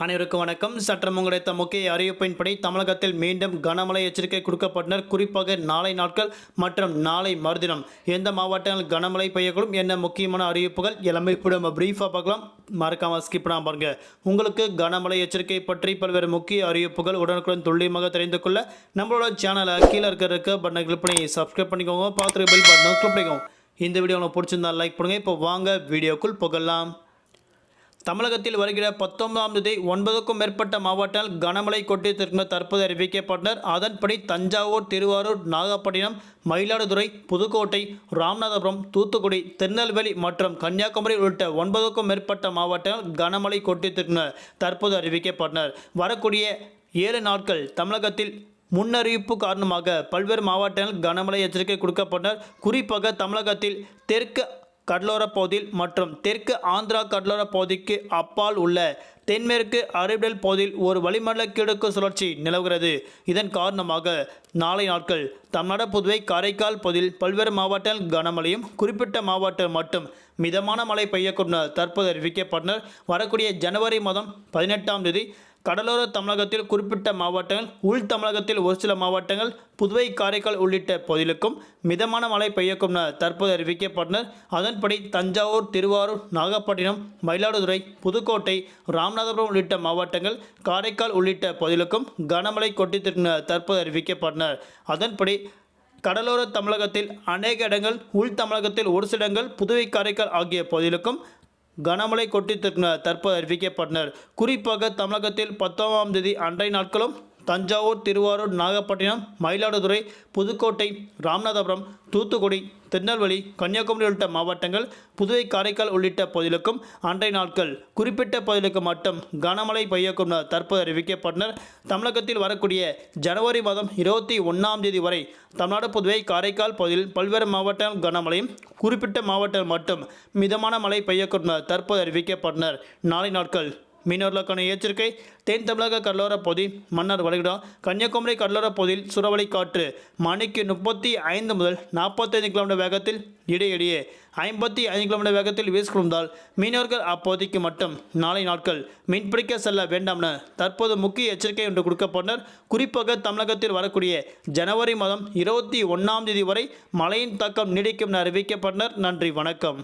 அனைவருக்கும் வணக்கம். சற்றம் கிடைத்த முக்கிய அறிவிப்பின்படி தமிழகத்தில் மீண்டும் கனமழை எச்சரிக்கை கொடுக்கப்பட்டனர். குறிப்பாக நாளை நாட்கள் மற்றும் நாளை மறுதினம் எந்த மாவட்டங்கள் கனமழை பெய்யக்கூடும் என்ன முக்கியமான அறிவிப்புகள் எல்லாமே இப்போ நம்ம பிரீஃபாக பார்க்கலாம். மறக்காம ஸ்கிப் பண்ணாமல் பாருங்க. உங்களுக்கு கனமழை எச்சரிக்கை பற்றி பல்வேறு முக்கிய அறிவிப்புகள் உடனுக்குடன் துல்லியமாக தெரிந்து கொள்ள நம்மளோட சேனலை கீழே இருக்க இருக்க பட்டனை கிளிக் பண்ணி சப்ஸ்கிரைப் பண்ணிக்கோங்க. பார்த்துருக்க பில் பட்டனை கிளிக் பண்ணிக்கோங்க. இந்த வீடியோ உங்களுக்கு பிடிச்சிருந்தா லைக் பண்ணுங்கள் இப்போ வாங்க வீடியோக்குள் புகழலாம் தமிழகத்தில் வருகிற பத்தொன்பதாம் தேதி ஒன்பதுக்கும் மேற்பட்ட மாவட்டங்கள் கனமழை கொட்டித்திருக்கிற தற்போது அறிவிக்கப்பட்டனர். அதன்படி தஞ்சாவூர் திருவாரூர் நாகப்பட்டினம் மயிலாடுதுறை புதுக்கோட்டை ராமநாதபுரம் தூத்துக்குடி திருநெல்வேலி மற்றும் கன்னியாகுமரி உள்ளிட்ட ஒன்பதுக்கும் மேற்பட்ட மாவட்டங்கள் கனமழை கொட்டித்திருக்கிற தற்போது அறிவிக்கப்பட்டனர். வரக்கூடிய ஏழு நாட்கள் தமிழகத்தில் முன்னறிவிப்பு காரணமாக பல்வேறு மாவட்டங்கள் கனமழை எச்சரிக்கை கொடுக்கப்பட்டனர். குறிப்பாக தமிழகத்தில் தெற்கு கடலோர பகுதியில் மற்றும் தெற்கு ஆந்திரா கடலோர பகுதிக்கு அப்பால் உள்ள தென்மேற்கு அரபிடல் பகுதியில் ஒரு வளிமண்டல கிழக்கு சுழற்சி நிலவுகிறது. இதன் காரணமாக நாளை நாட்கள் தமிழ்நாடு புதுவை காரைக்கால் பகுதியில் பல்வேறு மாவட்டங்கள் கனமழையும் குறிப்பிட்ட மாவட்டம் மட்டும் மிதமான மழை பெய்யக்கூடும் தற்போது அறிவிக்கப்பட்டனர். வரக்கூடிய ஜனவரி மாதம் பதினெட்டாம் தேதி கடலோர தமிழகத்தில் குறிப்பிட்ட மாவட்டங்கள் உள் தமிழகத்தில் ஒரு சில மாவட்டங்கள் புதுவை காரைக்கால் உள்ளிட்ட பகுதிகளுக்கும் மிதமான மழை பெய்யக்கும் என தற்போது அறிவிக்கப்பட்டனர். அதன்படி தஞ்சாவூர் திருவாரூர் நாகப்பட்டினம் மயிலாடுதுறை புதுக்கோட்டை ராமநாதபுரம் உள்ளிட்ட மாவட்டங்கள் காரைக்கால் உள்ளிட்ட பகுதிகளுக்கும் கனமழை கொட்டித்திருக்கும் தற்போது அறிவிக்கப்பட்டனர். அதன்படி கடலோர தமிழகத்தில் அநேக இடங்கள் உள் தமிழகத்தில் ஒரு சில இடங்கள் புதுவை காரைக்கால் ஆகிய பகுதிகளுக்கும் கனமழை கொட்டித்திருக்கிற தற்போது அறிவிக்கப்பட்டனர். குறிப்பாக தமிழகத்தில் பத்தொன்பதாம் தேதி அன்றைய நாட்களும் தஞ்சாவூர் திருவாரூர் நாகப்பட்டினம் மயிலாடுதுறை புதுக்கோட்டை ராமநாதபுரம் தூத்துக்குடி திருநெல்வேலி கன்னியாகுமரி உள்ளிட்ட மாவட்டங்கள் புதுவை காரைக்கால் உள்ளிட்ட பகுதிகளுக்கும் அன்றைய நாட்கள் குறிப்பிட்ட பகுதிகளுக்கு மட்டும் கனமழை பெய்யக்கும் தற்போது அறிவிக்கப்பட்டனர். தமிழகத்தில் வரக்கூடிய ஜனவரி மாதம் இருபத்தி ஒன்றாம் தேதி வரை தமிழ்நாடு புதுவை காரைக்கால் பகுதியில் பல்வேறு மாவட்டங்கள் கனமழையும் குறிப்பிட்ட மாவட்டங்கள் மட்டும் மிதமான மழை பெய்யக்கும் தற்போது அறிவிக்கப்பட்டனர். நாளை நாட்கள் மீனவர்களுக்கான எச்சரிக்கை தென் தமிழக கடலோரப் பகுதி மன்னார் வளைகுடா கன்னியாகுமரி கடலோர பகுதியில் சுறவழி காற்று மணிக்கு முப்பத்தி ஐந்து முதல் நாற்பத்தைந்து கிலோமீட்டர் வேகத்தில் இடையிடையே ஐம்பத்தி ஐந்து கிலோமீட்டர் வேகத்தில் வீசிக்கொண்டால் மீனவர்கள் அப்போதைக்கு மட்டும் நாளை நாட்கள் மீன்பிடிக்க செல்ல வேண்டாம் என தற்போது முக்கிய எச்சரிக்கை ஒன்று கொடுக்கப்பட்டனர் குறிப்பாக தமிழகத்தில் வரக்கூடிய ஜனவரி மாதம் இருபத்தி ஒன்றாம் தேதி வரை மழையின் தாக்கம் நீடிக்கும் என அறிவிக்கப்பட்டனர் நன்றி வணக்கம்.